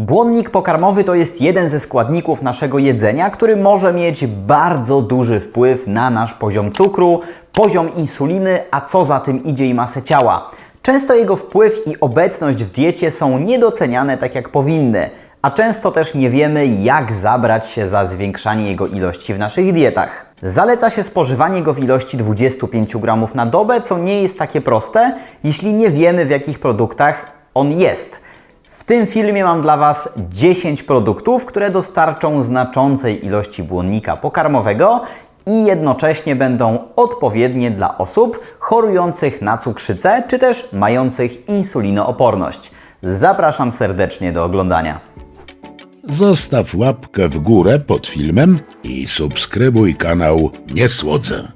Błonnik pokarmowy to jest jeden ze składników naszego jedzenia, który może mieć bardzo duży wpływ na nasz poziom cukru, poziom insuliny, a co za tym idzie i masę ciała. Często jego wpływ i obecność w diecie są niedoceniane tak jak powinny, a często też nie wiemy, jak zabrać się za zwiększanie jego ilości w naszych dietach. Zaleca się spożywanie go w ilości 25 gramów na dobę, co nie jest takie proste, jeśli nie wiemy, w jakich produktach on jest. W tym filmie mam dla Was 10 produktów, które dostarczą znaczącej ilości błonnika pokarmowego i jednocześnie będą odpowiednie dla osób chorujących na cukrzycę czy też mających insulinooporność. Zapraszam serdecznie do oglądania. Zostaw łapkę w górę pod filmem i subskrybuj kanał Nie Słodzę.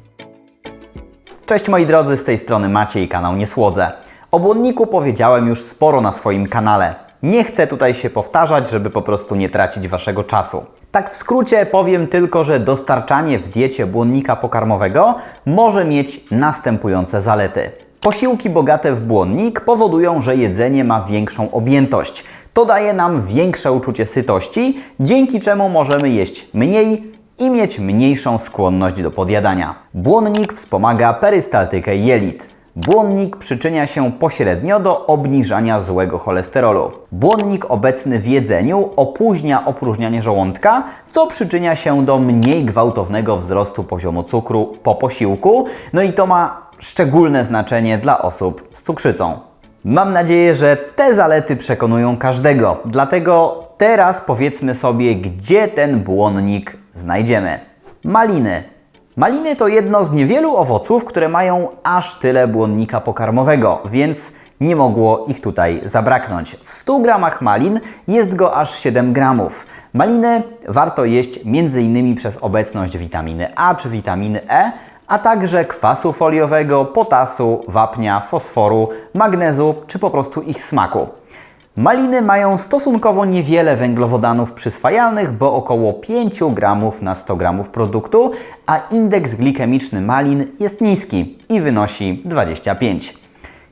Cześć moi drodzy, z tej strony Maciej, kanał Nie Słodzę. O błonniku powiedziałem już sporo na swoim kanale. Nie chcę tutaj się powtarzać, żeby po prostu nie tracić Waszego czasu. Tak w skrócie powiem tylko, że dostarczanie w diecie błonnika pokarmowego może mieć następujące zalety. Posiłki bogate w błonnik powodują, że jedzenie ma większą objętość. To daje nam większe uczucie sytości, dzięki czemu możemy jeść mniej i mieć mniejszą skłonność do podjadania. Błonnik wspomaga perystaltykę jelit. Błonnik przyczynia się pośrednio do obniżania złego cholesterolu. Błonnik obecny w jedzeniu opóźnia opróżnianie żołądka, co przyczynia się do mniej gwałtownego wzrostu poziomu cukru po posiłku, no i to ma szczególne znaczenie dla osób z cukrzycą. Mam nadzieję, że te zalety przekonują każdego. Dlatego teraz powiedzmy sobie, gdzie ten błonnik znajdziemy. Maliny. Maliny to jedno z niewielu owoców, które mają aż tyle błonnika pokarmowego, więc nie mogło ich tutaj zabraknąć. W 100 gramach malin jest go aż 7 gramów. Maliny warto jeść m.in. przez obecność witaminy A czy witaminy E, a także kwasu foliowego, potasu, wapnia, fosforu, magnezu czy po prostu ich smaku. Maliny mają stosunkowo niewiele węglowodanów przyswajalnych, bo około 5 gramów na 100 gramów produktu, a indeks glikemiczny malin jest niski i wynosi 25.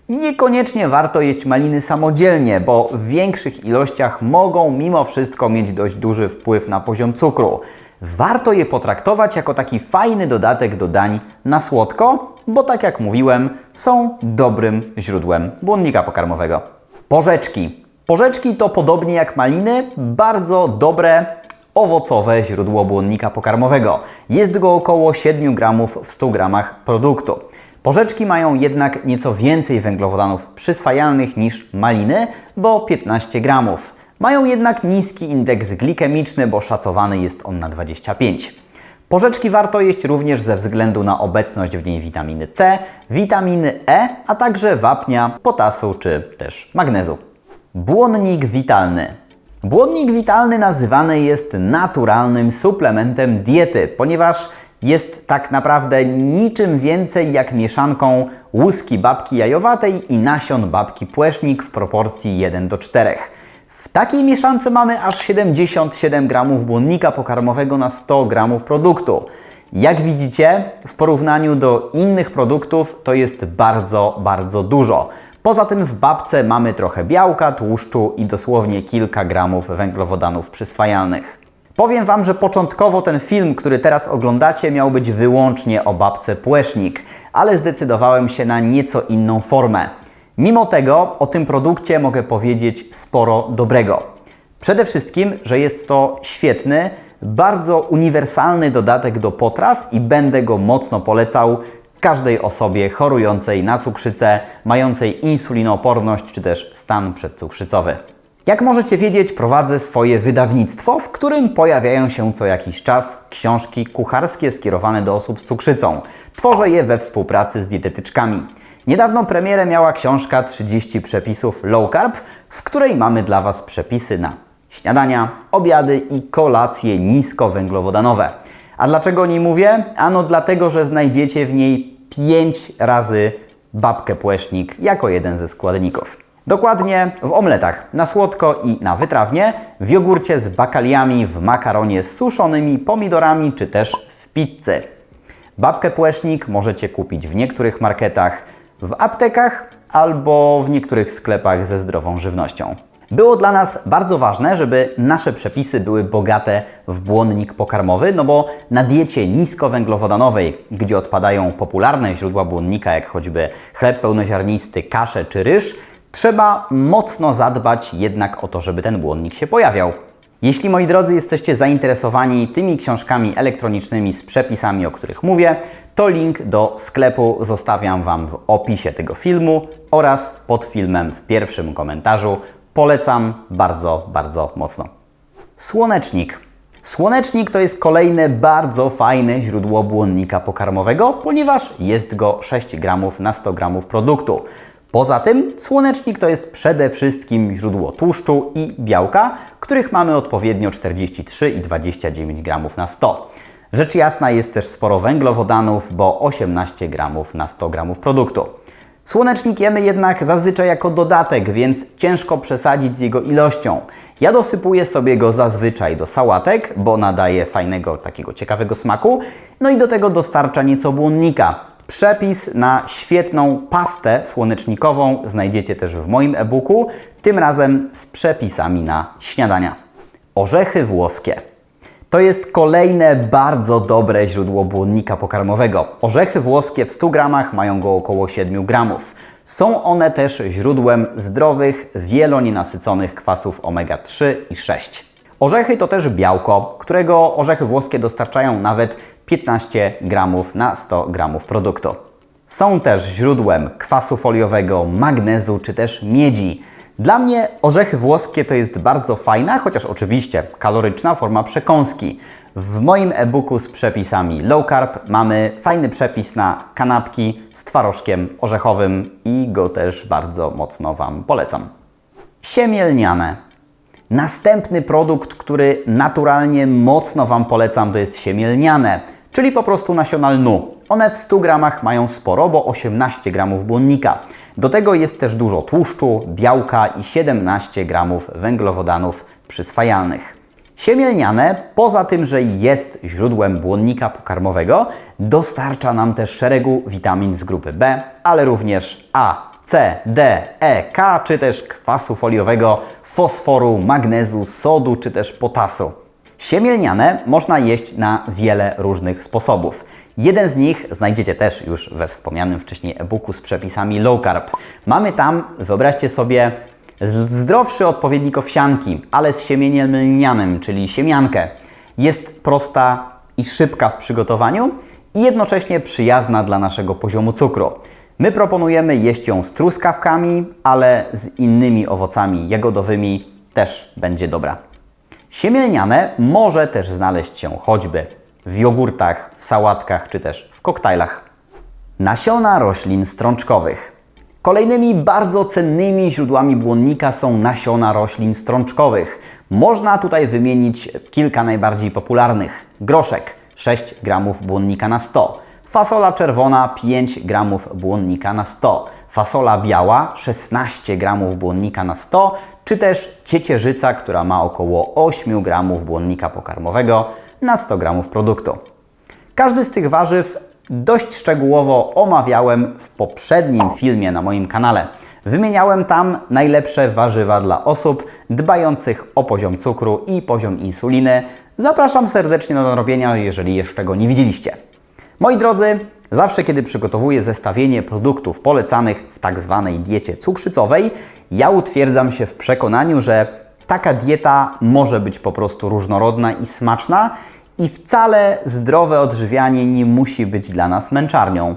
Niekoniecznie warto jeść maliny samodzielnie, bo w większych ilościach mogą mimo wszystko mieć dość duży wpływ na poziom cukru. Warto je potraktować jako taki fajny dodatek do dań na słodko, bo tak jak mówiłem, są dobrym źródłem błonnika pokarmowego. Porzeczki. Porzeczki to podobnie jak maliny, bardzo dobre owocowe źródło błonnika pokarmowego. Jest go około 7 gramów w 100 gramach produktu. Porzeczki mają jednak nieco więcej węglowodanów przyswajalnych niż maliny, bo 15 gramów. Mają jednak niski indeks glikemiczny, bo szacowany jest on na 25. Porzeczki warto jeść również ze względu na obecność w niej witaminy C, witaminy E, a także wapnia, potasu czy też magnezu. Błonnik witalny. Błonnik witalny nazywany jest naturalnym suplementem diety, ponieważ jest tak naprawdę niczym więcej jak mieszanką łuski babki jajowatej i nasion babki płesznik w proporcji 1 do 4. W takiej mieszance mamy aż 77 gramów błonnika pokarmowego na 100 gramów produktu. Jak widzicie, w porównaniu do innych produktów to jest bardzo, bardzo dużo. Poza tym w babce mamy trochę białka, tłuszczu i dosłownie kilka gramów węglowodanów przyswajalnych. Powiem Wam, że początkowo ten film, który teraz oglądacie, miał być wyłącznie o babce Płesznik, ale zdecydowałem się na nieco inną formę. Mimo tego o tym produkcie mogę powiedzieć sporo dobrego. Przede wszystkim, że jest to świetny, bardzo uniwersalny dodatek do potraw i będę go mocno polecał każdej osobie chorującej na cukrzycę, mającej insulinooporność czy też stan przedcukrzycowy. Jak możecie wiedzieć, prowadzę swoje wydawnictwo, w którym pojawiają się co jakiś czas książki kucharskie skierowane do osób z cukrzycą. Tworzę je we współpracy z dietetyczkami. Niedawno premierę miała książka 30 przepisów low carb, w której mamy dla Was przepisy na śniadania, obiady i kolacje niskowęglowodanowe. A dlaczego o niej mówię? Ano dlatego, że znajdziecie w niej 5 razy babkę płesznik jako jeden ze składników. Dokładnie w omletach, na słodko i na wytrawnie, w jogurcie z bakaliami, w makaronie z suszonymi pomidorami czy też w pizzy. Babkę płesznik możecie kupić w niektórych marketach, w aptekach albo w niektórych sklepach ze zdrową żywnością. Było dla nas bardzo ważne, żeby nasze przepisy były bogate w błonnik pokarmowy, no bo na diecie niskowęglowodanowej, gdzie odpadają popularne źródła błonnika, jak choćby chleb pełnoziarnisty, kasze czy ryż, trzeba mocno zadbać jednak o to, żeby ten błonnik się pojawiał. Jeśli, moi drodzy, jesteście zainteresowani tymi książkami elektronicznymi z przepisami, o których mówię, to link do sklepu zostawiam Wam w opisie tego filmu oraz pod filmem w pierwszym komentarzu. Polecam bardzo, bardzo mocno. Słonecznik. Słonecznik to jest kolejne bardzo fajne źródło błonnika pokarmowego, ponieważ jest go 6 gramów na 100 gramów produktu. Poza tym słonecznik to jest przede wszystkim źródło tłuszczu i białka, których mamy odpowiednio 43 i 29 gramów na 100. Rzecz jasna jest też sporo węglowodanów, bo 18 gramów na 100 gramów produktu. Słonecznik jemy jednak zazwyczaj jako dodatek, więc ciężko przesadzić z jego ilością. Ja dosypuję sobie go zazwyczaj do sałatek, bo nadaje fajnego, takiego ciekawego smaku, no i do tego dostarcza nieco błonnika. Przepis na świetną pastę słonecznikową znajdziecie też w moim e-booku, tym razem z przepisami na śniadania. Orzechy włoskie. To jest kolejne bardzo dobre źródło błonnika pokarmowego. Orzechy włoskie w 100 gramach mają go około 7 gramów. Są one też źródłem zdrowych, wielonienasyconych kwasów omega-3 i 6. Orzechy to też białko, którego orzechy włoskie dostarczają nawet 15 gramów na 100 gramów produktu. Są też źródłem kwasu foliowego, magnezu czy też miedzi. Dla mnie orzechy włoskie to jest bardzo fajna, chociaż oczywiście kaloryczna forma przekąski. W moim e-booku z przepisami low carb mamy fajny przepis na kanapki z twarożkiem orzechowym i go też bardzo mocno Wam polecam. Siemię lniane. Następny produkt, który naturalnie mocno Wam polecam, to jest siemię lniane, czyli po prostu nasiona lnu. One w 100 gramach mają sporo, bo 18 gramów błonnika. Do tego jest też dużo tłuszczu, białka i 17 gramów węglowodanów przyswajalnych. Siemię lniane, poza tym, że jest źródłem błonnika pokarmowego, dostarcza nam też szeregu witamin z grupy B, ale również A, C, D, E, K, czy też kwasu foliowego, fosforu, magnezu, sodu, czy też potasu. Siemię lniane można jeść na wiele różnych sposobów. Jeden z nich znajdziecie też już we wspomnianym wcześniej e-booku z przepisami low carb. Mamy tam, wyobraźcie sobie, zdrowszy odpowiednik owsianki, ale z siemieniem lnianym, czyli siemiankę. Jest prosta i szybka w przygotowaniu i jednocześnie przyjazna dla naszego poziomu cukru. My proponujemy jeść ją z truskawkami, ale z innymi owocami jagodowymi też będzie dobra. Siemię lniane może też znaleźć się choćby w jogurtach, w sałatkach czy też w koktajlach. Nasiona roślin strączkowych. Kolejnymi bardzo cennymi źródłami błonnika są nasiona roślin strączkowych. Można tutaj wymienić kilka najbardziej popularnych. Groszek 6 gramów błonnika na 100, fasola czerwona 5 gramów błonnika na 100, fasola biała 16 gramów błonnika na 100, czy też ciecierzyca, która ma około 8 gramów błonnika pokarmowego na 100 gramów produktu. Każdy z tych warzyw dość szczegółowo omawiałem w poprzednim filmie na moim kanale. Wymieniałem tam najlepsze warzywa dla osób dbających o poziom cukru i poziom insuliny. Zapraszam serdecznie do nadrobienia, jeżeli jeszcze go nie widzieliście. Moi drodzy, zawsze kiedy przygotowuję zestawienie produktów polecanych w tak zwanej diecie cukrzycowej, ja utwierdzam się w przekonaniu, że taka dieta może być po prostu różnorodna i smaczna i wcale zdrowe odżywianie nie musi być dla nas męczarnią.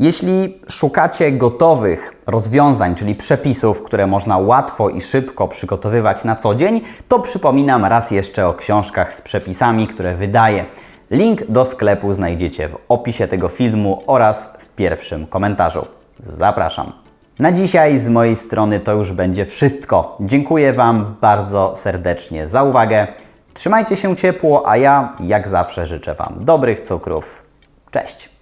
Jeśli szukacie gotowych rozwiązań, czyli przepisów, które można łatwo i szybko przygotowywać na co dzień, to przypominam raz jeszcze o książkach z przepisami, które wydaję. Link do sklepu znajdziecie w opisie tego filmu oraz w pierwszym komentarzu. Zapraszam. Na dzisiaj z mojej strony to już będzie wszystko. Dziękuję Wam bardzo serdecznie za uwagę. Trzymajcie się ciepło, a ja jak zawsze życzę Wam dobrych cukrów. Cześć!